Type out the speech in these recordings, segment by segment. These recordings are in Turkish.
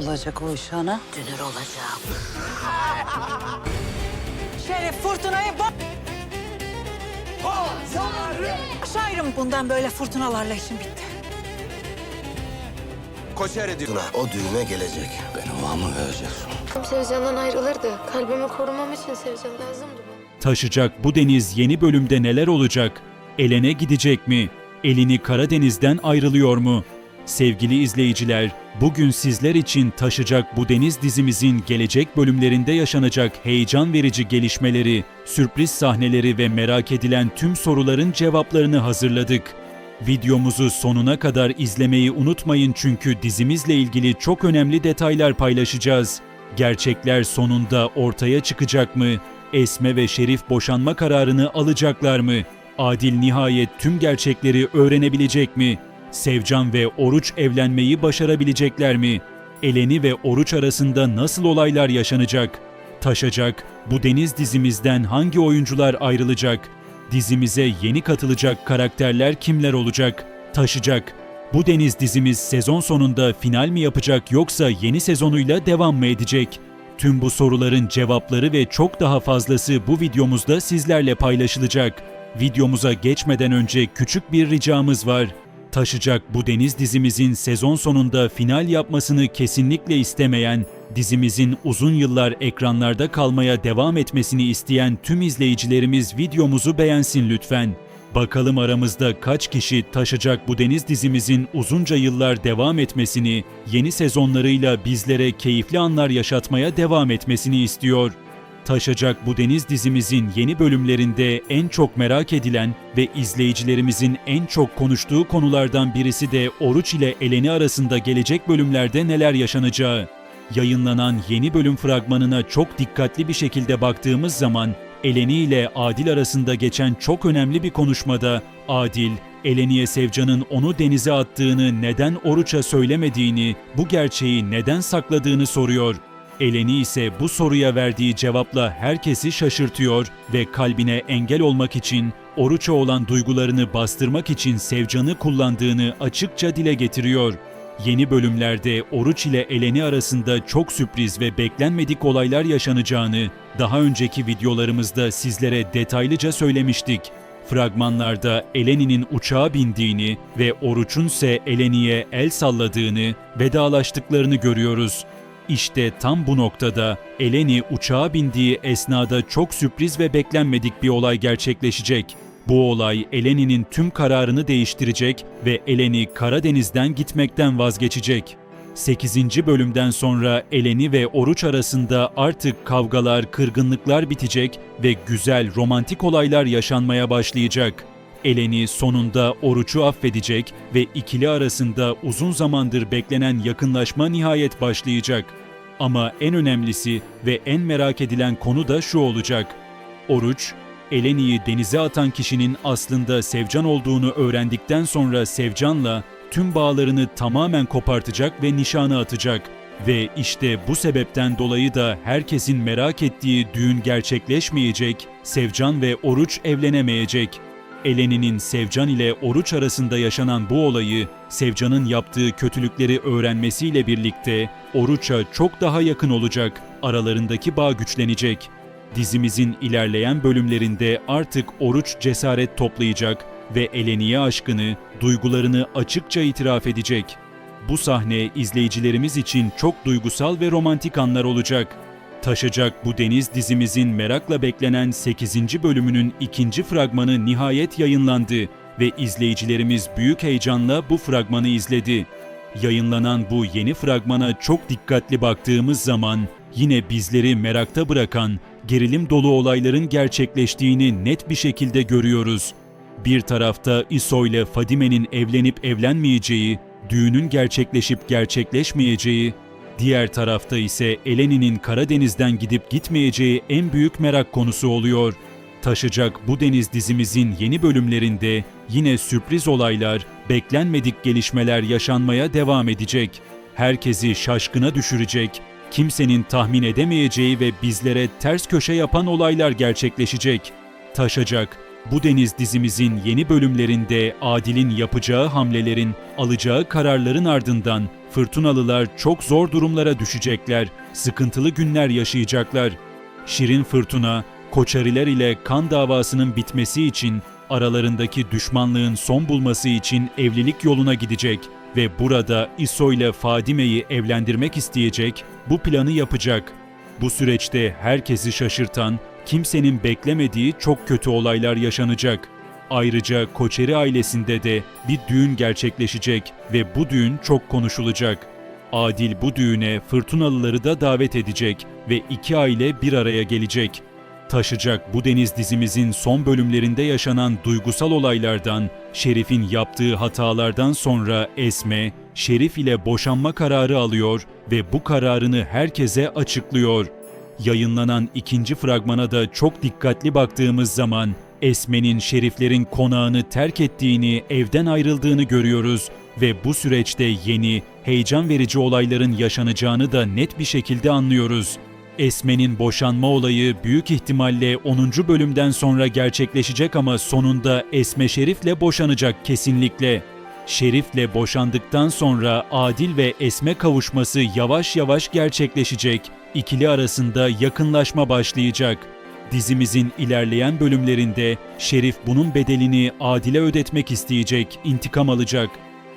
olacak o iş ana? Dünür olacağım. Şerif fırtınayı bak. Şairim bundan böyle fırtınalarla işim bitti. Koşer ediyor. O düğüne gelecek. Beni o mı vereceksin? Sevcan'dan ayrılırdı. Kalbimi korumam için Sevcan lazımdı bana. Taşacak bu deniz yeni bölümde neler olacak? Elene gidecek mi? Elini Karadeniz'den ayrılıyor mu? Sevgili izleyiciler, bugün sizler için Taşacak bu deniz dizimizin gelecek bölümlerinde yaşanacak heyecan verici gelişmeleri, sürpriz sahneleri ve merak edilen tüm soruların cevaplarını hazırladık. Videomuzu sonuna kadar izlemeyi unutmayın çünkü dizimizle ilgili çok önemli detaylar paylaşacağız. Gerçekler sonunda ortaya çıkacak mı? Esme ve Şerif boşanma kararını alacaklar mı? Adil nihayet tüm gerçekleri öğrenebilecek mi? Sevcan ve Oruç evlenmeyi başarabilecekler mi? Eleni ve Oruç arasında nasıl olaylar yaşanacak? Taşacak, bu deniz dizimizden hangi oyuncular ayrılacak? Dizimize yeni katılacak karakterler kimler olacak? Taşacak. Bu deniz dizimiz sezon sonunda final mi yapacak yoksa yeni sezonuyla devam mı edecek? Tüm bu soruların cevapları ve çok daha fazlası bu videomuzda sizlerle paylaşılacak. Videomuza geçmeden önce küçük bir ricamız var. Taşacak bu deniz dizimizin sezon sonunda final yapmasını kesinlikle istemeyen, dizimizin uzun yıllar ekranlarda kalmaya devam etmesini isteyen tüm izleyicilerimiz videomuzu beğensin lütfen. Bakalım aramızda kaç kişi taşacak bu deniz dizimizin uzunca yıllar devam etmesini, yeni sezonlarıyla bizlere keyifli anlar yaşatmaya devam etmesini istiyor. Taşacak bu deniz dizimizin yeni bölümlerinde en çok merak edilen ve izleyicilerimizin en çok konuştuğu konulardan birisi de Oruç ile Eleni arasında gelecek bölümlerde neler yaşanacağı. Yayınlanan yeni bölüm fragmanına çok dikkatli bir şekilde baktığımız zaman Eleni ile Adil arasında geçen çok önemli bir konuşmada Adil, Eleni'ye Sevcan'ın onu denize attığını neden Oruç'a söylemediğini, bu gerçeği neden sakladığını soruyor. Eleni ise bu soruya verdiği cevapla herkesi şaşırtıyor ve kalbine engel olmak için, Oruç'a olan duygularını bastırmak için Sevcan'ı kullandığını açıkça dile getiriyor. Yeni bölümlerde Oruç ile Eleni arasında çok sürpriz ve beklenmedik olaylar yaşanacağını daha önceki videolarımızda sizlere detaylıca söylemiştik. Fragmanlarda Eleni'nin uçağa bindiğini ve Oruç'un ise Eleni'ye el salladığını, vedalaştıklarını görüyoruz. İşte tam bu noktada Eleni uçağa bindiği esnada çok sürpriz ve beklenmedik bir olay gerçekleşecek. Bu olay Eleni'nin tüm kararını değiştirecek ve Eleni Karadeniz'den gitmekten vazgeçecek. 8. bölümden sonra Eleni ve Oruç arasında artık kavgalar, kırgınlıklar bitecek ve güzel romantik olaylar yaşanmaya başlayacak. Eleni sonunda Oruç'u affedecek ve ikili arasında uzun zamandır beklenen yakınlaşma nihayet başlayacak. Ama en önemlisi ve en merak edilen konu da şu olacak. Oruç, Eleni'yi denize atan kişinin aslında Sevcan olduğunu öğrendikten sonra Sevcan'la tüm bağlarını tamamen kopartacak ve nişanı atacak. Ve işte bu sebepten dolayı da herkesin merak ettiği düğün gerçekleşmeyecek, Sevcan ve Oruç evlenemeyecek. Eleni'nin Sevcan ile Oruç arasında yaşanan bu olayı, Sevcan'ın yaptığı kötülükleri öğrenmesiyle birlikte Oruç'a çok daha yakın olacak, aralarındaki bağ güçlenecek. Dizimizin ilerleyen bölümlerinde artık Oruç cesaret toplayacak ve Eleni'ye aşkını, duygularını açıkça itiraf edecek. Bu sahne izleyicilerimiz için çok duygusal ve romantik anlar olacak. Taşacak bu deniz dizimizin merakla beklenen 8. bölümünün ikinci fragmanı nihayet yayınlandı ve izleyicilerimiz büyük heyecanla bu fragmanı izledi. Yayınlanan bu yeni fragmana çok dikkatli baktığımız zaman yine bizleri merakta bırakan gerilim dolu olayların gerçekleştiğini net bir şekilde görüyoruz. Bir tarafta İso ile Fadime'nin evlenip evlenmeyeceği, düğünün gerçekleşip gerçekleşmeyeceği, diğer tarafta ise Eleni'nin Karadeniz'den gidip gitmeyeceği en büyük merak konusu oluyor. Taşacak bu deniz dizimizin yeni bölümlerinde yine sürpriz olaylar, beklenmedik gelişmeler yaşanmaya devam edecek. Herkesi şaşkına düşürecek, kimsenin tahmin edemeyeceği ve bizlere ters köşe yapan olaylar gerçekleşecek. Taşacak, Bu Deniz dizimizin yeni bölümlerinde Adil'in yapacağı hamlelerin, alacağı kararların ardından fırtınalılar çok zor durumlara düşecekler, sıkıntılı günler yaşayacaklar. Şirin Fırtına, Koçariler ile kan davasının bitmesi için, aralarındaki düşmanlığın son bulması için evlilik yoluna gidecek ve burada İso ile Fadime'yi evlendirmek isteyecek, bu planı yapacak. Bu süreçte herkesi şaşırtan, kimsenin beklemediği çok kötü olaylar yaşanacak. Ayrıca Koçeri ailesinde de bir düğün gerçekleşecek ve bu düğün çok konuşulacak. Adil bu düğüne Fırtınalıları da davet edecek ve iki aile bir araya gelecek. Taşacak bu deniz dizimizin son bölümlerinde yaşanan duygusal olaylardan, Şerif'in yaptığı hatalardan sonra Esme, Şerif ile boşanma kararı alıyor ve bu kararını herkese açıklıyor. Yayınlanan ikinci fragmana da çok dikkatli baktığımız zaman Esme'nin Şeriflerin konağını terk ettiğini, evden ayrıldığını görüyoruz ve bu süreçte yeni, heyecan verici olayların yaşanacağını da net bir şekilde anlıyoruz. Esme'nin boşanma olayı büyük ihtimalle 10. bölümden sonra gerçekleşecek ama sonunda Esme Şerif'le boşanacak kesinlikle. Şerif'le boşandıktan sonra Adil ve Esme kavuşması yavaş yavaş gerçekleşecek. İkili arasında yakınlaşma başlayacak. Dizimizin ilerleyen bölümlerinde Şerif bunun bedelini Adil'e ödetmek isteyecek, intikam alacak.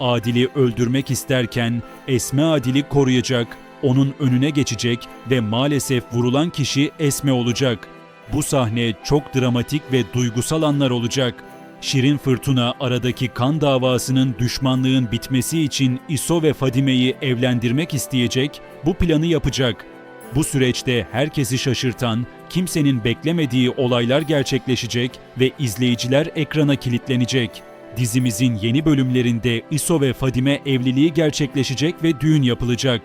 Adil'i öldürmek isterken Esme Adil'i koruyacak, onun önüne geçecek ve maalesef vurulan kişi Esme olacak. Bu sahne çok dramatik ve duygusal anlar olacak. Şirin Fırtına aradaki kan davasının düşmanlığın bitmesi için İso ve Fadime'yi evlendirmek isteyecek, bu planı yapacak. Bu süreçte herkesi şaşırtan, kimsenin beklemediği olaylar gerçekleşecek ve izleyiciler ekrana kilitlenecek. Dizimizin yeni bölümlerinde İso ve Fadime evliliği gerçekleşecek ve düğün yapılacak.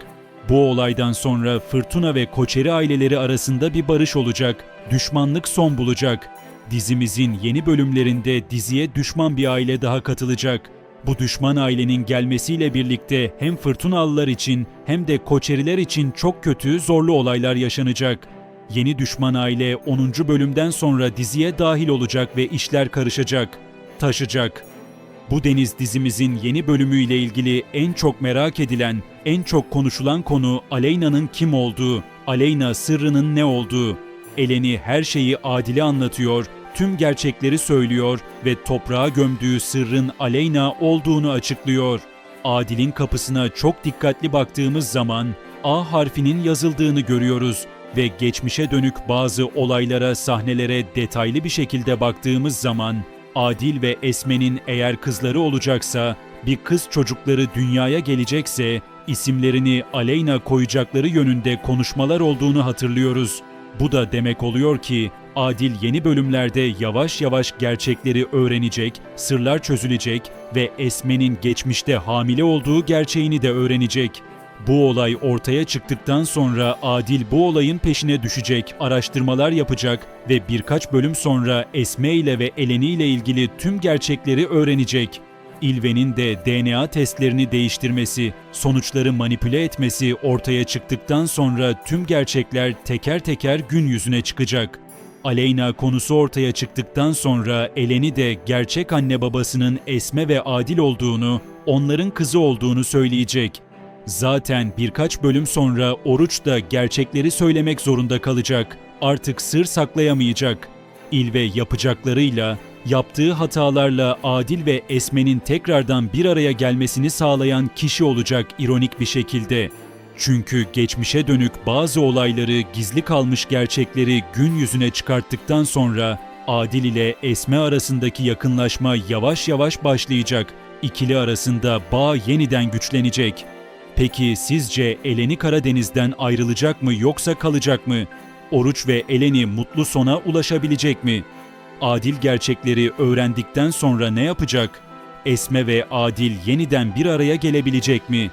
Bu olaydan sonra Fırtına ve Koçeri aileleri arasında bir barış olacak, düşmanlık son bulacak. Dizimizin yeni bölümlerinde diziye düşman bir aile daha katılacak. Bu düşman ailenin gelmesiyle birlikte hem Fırtınalılar için hem de Koçeriler için çok kötü, zorlu olaylar yaşanacak. Yeni düşman aile 10. bölümden sonra diziye dahil olacak ve işler karışacak, taşacak. Bu Deniz dizimizin yeni bölümüyle ilgili en çok merak edilen, en çok konuşulan konu Aleyna'nın kim olduğu, Aleyna sırrının ne olduğu. Eleni her şeyi Adil'e anlatıyor, tüm gerçekleri söylüyor ve toprağa gömdüğü sırrın Aleyna olduğunu açıklıyor. Adil'in kapısına çok dikkatli baktığımız zaman A harfinin yazıldığını görüyoruz ve geçmişe dönük bazı olaylara, sahnelere detaylı bir şekilde baktığımız zaman Adil ve Esme'nin eğer kızları olacaksa, bir kız çocukları dünyaya gelecekse isimlerini Aleyna koyacakları yönünde konuşmalar olduğunu hatırlıyoruz. Bu da demek oluyor ki Adil yeni bölümlerde yavaş yavaş gerçekleri öğrenecek, sırlar çözülecek ve Esme'nin geçmişte hamile olduğu gerçeğini de öğrenecek. Bu olay ortaya çıktıktan sonra Adil bu olayın peşine düşecek, araştırmalar yapacak ve birkaç bölüm sonra Esme ile ve Eleni ile ilgili tüm gerçekleri öğrenecek. İlve'nin de DNA testlerini değiştirmesi, sonuçları manipüle etmesi ortaya çıktıktan sonra tüm gerçekler teker teker gün yüzüne çıkacak. Aleyna konusu ortaya çıktıktan sonra Eleni de gerçek anne babasının Esme ve Adil olduğunu, onların kızı olduğunu söyleyecek. Zaten birkaç bölüm sonra Oruç da gerçekleri söylemek zorunda kalacak. Artık sır saklayamayacak. İlve yapacaklarıyla, yaptığı hatalarla Adil ve Esme'nin tekrardan bir araya gelmesini sağlayan kişi olacak ironik bir şekilde. Çünkü geçmişe dönük bazı olayları, gizli kalmış gerçekleri gün yüzüne çıkarttıktan sonra Adil ile Esme arasındaki yakınlaşma yavaş yavaş başlayacak. İkili arasında bağ yeniden güçlenecek. Peki sizce Eleni Karadeniz'den ayrılacak mı yoksa kalacak mı? Oruç ve Eleni mutlu sona ulaşabilecek mi? Adil gerçekleri öğrendikten sonra ne yapacak? Esme ve Adil yeniden bir araya gelebilecek mi?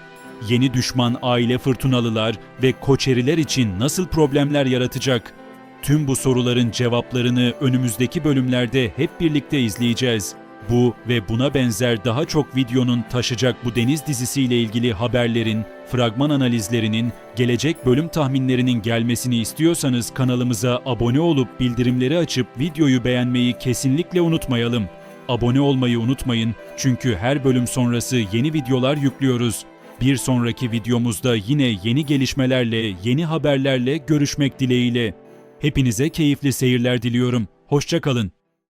Yeni düşman aile fırtınalılar ve koçeriler için nasıl problemler yaratacak? Tüm bu soruların cevaplarını önümüzdeki bölümlerde hep birlikte izleyeceğiz. Bu ve buna benzer daha çok videonun taşacak bu deniz dizisiyle ilgili haberlerin, fragman analizlerinin, gelecek bölüm tahminlerinin gelmesini istiyorsanız kanalımıza abone olup bildirimleri açıp videoyu beğenmeyi kesinlikle unutmayalım. Abone olmayı unutmayın çünkü her bölüm sonrası yeni videolar yüklüyoruz. Bir sonraki videomuzda yine yeni gelişmelerle, yeni haberlerle görüşmek dileğiyle. Hepinize keyifli seyirler diliyorum. Hoşçakalın.